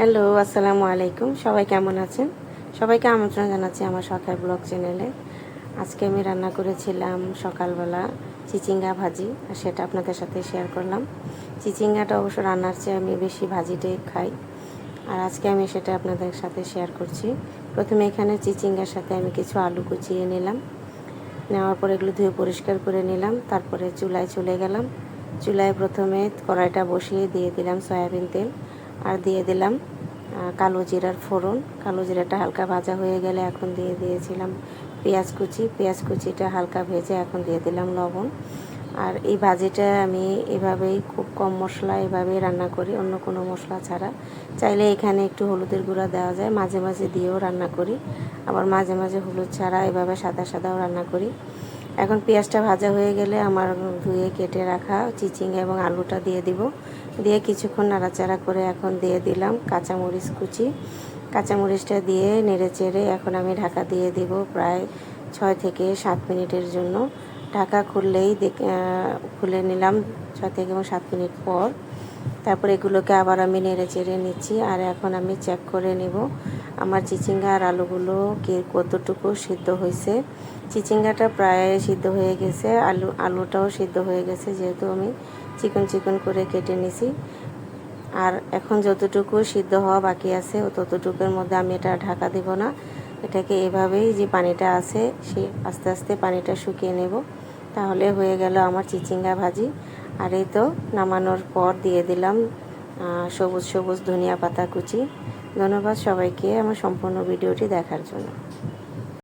Hello আসসালামু আলাইকুম। সবাই কেমন আছেন? সবাইকে আমন্ত্রণ জানাচ্ছি আমার সকাল ব্লগ চ্যানেলে। আজকে আমি রান্না করেছিলাম সকালবেলা চিচিঙ্গা ভাজি, আর সেটা আপনাদের সাথে শেয়ার করলাম। চিচিঙ্গাটা অবশ্য রান্নার চেয়ে আমি বেশি ভাজিটাই খাই। আর আজকে আমি সেটা আপনাদের সাথে শেয়ার করছি। প্রথমে এখানে চিচিঙ্গার সাথে আমি কিছু আলু কুচিয়ে নিলাম। নেওয়ার পর এগুলো ধুয়ে পরিষ্কার করে নিলাম। তারপরে চুলায় চলে গেলাম। চুলায় প্রথমে কড়াইটা বসিয়ে দিয়ে দিলাম সয়াবিন তেল। আর দিয়ে দিলাম কালো জিরার ফোড়ন। কালো জিরাটা হালকা ভাজা হয়ে গেলে এখন দিয়ে দিয়েছিলাম পেঁয়াজ কুচি। পেঁয়াজ কুচিটা হালকা ভেজে এখন দিয়ে দিলাম লবণ। আর এই ভাজিটা আমি এভাবেই খুব কম মশলা এভাবেই রান্না করি, অন্য কোনো মশলা ছাড়া। চাইলে এখানে একটু হলুদের গুঁড়া দেওয়া যায়, মাঝে মাঝে দিয়েও রান্না করি। আবার মাঝে মাঝে হলুদ ছাড়া এভাবে সাদা সাদাও রান্না করি। এখন পেঁয়াজটা ভাজা হয়ে গেলে আমার ধুয়ে কেটে রাখা চিচিং এবং আলুটা দিয়ে দিব। দিয়ে কিছুক্ষণ নাড়াচাড়া করে এখন দিয়ে দিলাম কাঁচামরিচ কুচি। কাঁচামরিচটা দিয়ে নেড়ে চেড়ে এখন আমি ঢাকা দিয়ে দিব প্রায় ছয় থেকে সাত মিনিটের জন্য। ঢাকা খুললেই খুলে নিলাম ছয় থেকে এবং সাত মিনিট পর। তারপর এগুলোকে আবার আমি নেড়ে চেড়ে নিচ্ছি আর এখন আমি চেক করে নেব আমার চিচিঙ্গা আর আলুগুলো কে কতটুকু সিদ্ধ হয়েছে? চিচিঙ্গাটা প্রায় সিদ্ধ হয়ে গেছে, আলু, আলুটাও সিদ্ধ হয়ে গেছে, যেহেতু আমি চিকন চিকন করে কেটে নিছি। আর এখন যতটুকু সিদ্ধ হওয়া বাকি আছে ও ততটুকুর মধ্যে আমি এটা ঢাকা দেব না। এটাকে এভাবেই যে পানিটা আছে, সে আস্তে আস্তে পানিটা শুকিয়ে নেব। তাহলে হয়ে গেল আমার চিচিঙ্গা ভাজি। আর এই তো নামানোর পর দিয়ে দিলাম সবুজ সবুজ ধনিয়া পাতা কুচি। ধন্যবাদ সবাইকে আমার সম্পূর্ণ ভিডিওটি দেখার জন্য।